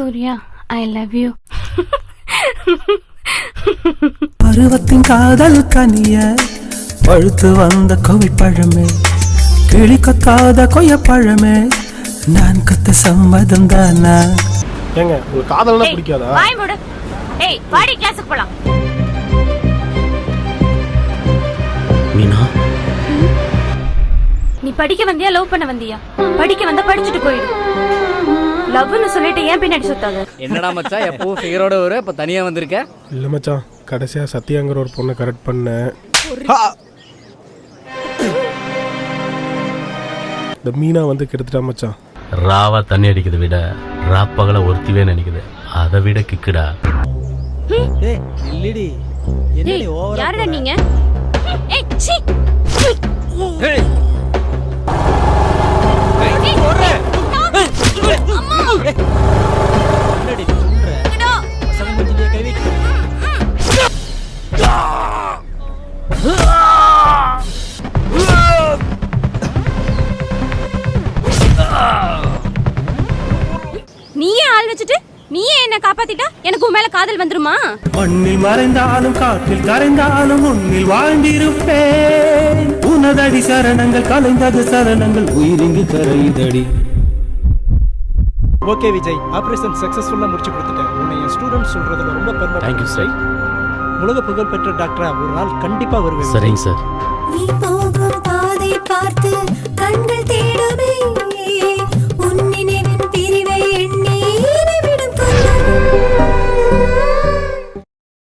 Surya I love you பருவத்தின் காதல் கனிய பழுத்து வந்த கோவிப்பழமே கிளி கொத்தாத கொய்யப்பழமே நான் கத்த சம்மதம் தானா. ஏங்க உங்களுக்கு காதல்னா பிடிக்காதா? வாய் மூடு. ஏய் வாடி கிளாஸுக்கு போலாம். மீனா? நீ படிக்க வந்தியா லவ் பண்ண வந்தியா? படிக்க வந்தா படிச்சுட்டு போயிடு. லவ்னு சொல்லிட்டு ஏன் பின்னாடி சுத்தாத என்னடா மச்சான் எப்போ ஃபிகரோட வர இப்ப தனியா வந்திருக்க? இல்ல மச்சான் கடைசியா சத்யாங்கிற ஒரு பொண்ணை கரெக்ட் பண்ணேன் இந்த மீனா வந்து கெடுத்துட்டா மச்சான் ராவா தண்ணி அடிக்கிறத விட ராப்பகல ஒருத்திவே நினைக்குது. அதை விட கிக்குடா. இல்லடி. ஏய் யாருடா நீங்க? நீயே ஆள் வச்சுட்டு நீயே என்ன காப்பாத்திட்டா? எனக்கு உன் மேல காதல் வந்துருமா? மண்ணில் மறைந்தாலும் காற்றில் கரைந்தாலும் உன்னில் வாழ்ந்திருப்பேன். உனதடி சரணங்கள் கலைந்தது சரணங்கள் உயிரிங்கு கரையுதடி ஓகே விஜய் ஆபரேஷன் சக்சஸ்ஃபுல்லா முடிச்சு கொடுத்துட்டேன். உன்னை என் ஸ்டூடெண்ட் சொல்றதுல ரொம்ப பெருமை தேங்க்யூ சார் உலக புகழ் பெற்ற டாக்டரா? ஒரு நாள் கண்டிப்பா வருவேன். சரிங்க சார்.